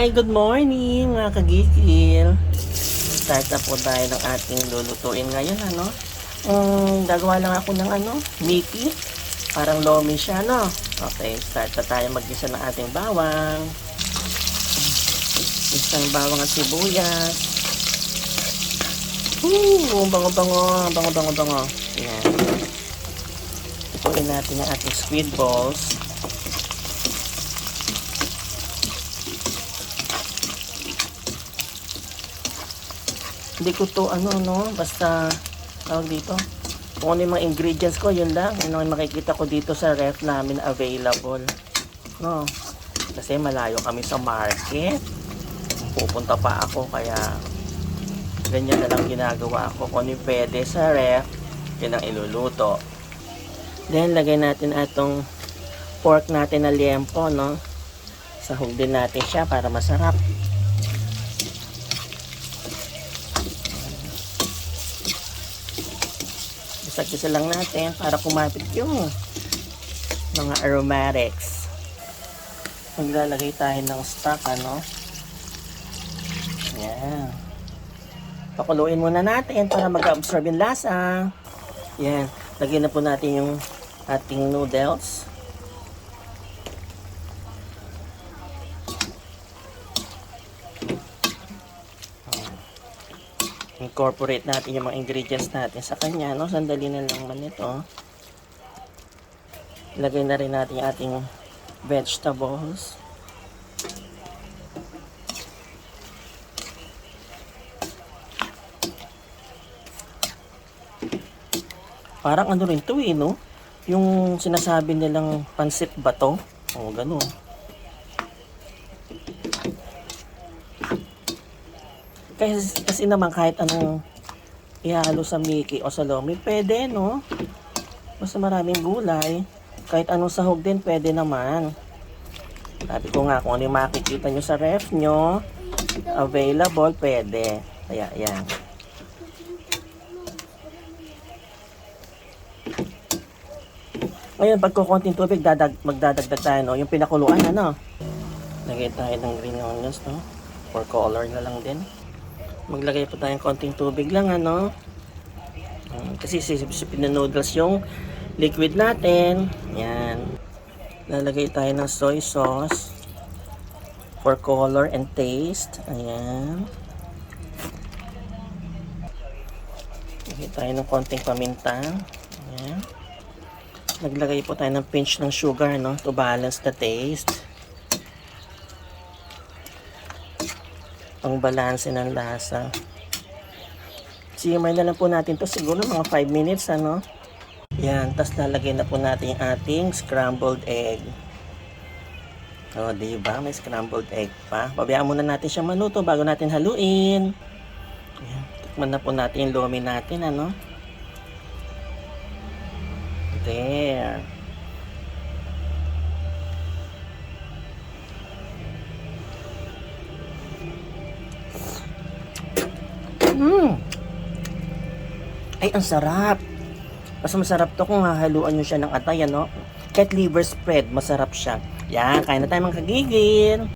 Hey, good morning mga kagikil. Start na po tayo ng ating lulutuin ngayon, ano? Um, gagawa lang ako ng ano, Mickey. Parang lomi siya, no? Okay, start na tayo mag-isa ng ating bawang. Isang bawang at sibuyas. Woo! Bango-bango, bango-bango-bango. Yan. Ipuin natin yung ating squid balls. Hindi ko to ano no, basta tawag dito. Kung ano yung mga ingredients ko, yun lang. Yun ang makikita ko dito sa ref namin available. No. Kasi malayo kami sa market. Pupunta pa ako kaya ganyan na lang ginagawa ko. Kung ano yung pwede sa ref, yun ang iluluto. Then, lagay natin atong pork natin na liempo, no? Sahog din natin siya para masarap. Isa-isa lang natin para kumapit yung mga aromatics. Maglalagay tayo ng stock, ano? Yan. Pakuluin muna natin para mag-absorb yung lasa. Yan. Lagyan na po natin yung ating noodles. Incorporate natin yung mga ingredients natin sa kanya, no? Sandali na lang man ito. Ilagay na rin natin ating vegetables. Parang ano rin to eh, no? Yung sinasabi nilang pansit ba to? O, ganun. Kasi, kasi naman kahit anong ihalo sa Mickey o sa Lomi, pwede, no? Basta maraming gulay. Kahit anong sahog din, pwede naman. Sabi ko nga, kung ano yung makikita nyo sa ref nyo, available, pwede. Kaya, yan. Ngayon, pag kukunting tubig, dadag, magdadagdag tayo, no? Yung pinakuluan, ano? Lagay tayo ng green onions, no? For color na lang din. Maglagay po tayo ng konting tubig lang, ano? Um, kasi sisipsipin na noodles yung liquid natin. Yan. Lalagay tayo ng soy sauce for color and taste. Ayan. Lagay tayo ng konting paminta. Ayan. Naglagay po tayo ng pinch ng sugar, no? To balance the taste. Pang balanse ng lasa. Simmer na lang po natin to siguro mga 5 minutes, ano? Yan, tapos lalagay na po natin yung ating scrambled egg. O, di ba? May scrambled egg pa. Pabayaan muna natin siya maluto bago natin haluin. Yan, tikman na po natin yung lomi natin, ano? There. Ay, ang sarap. Mas masarap to kung hahaluan nyo siya ng atay, ano? Kahit liver spread, masarap siya. Yan, kain na tayo mga kagigil.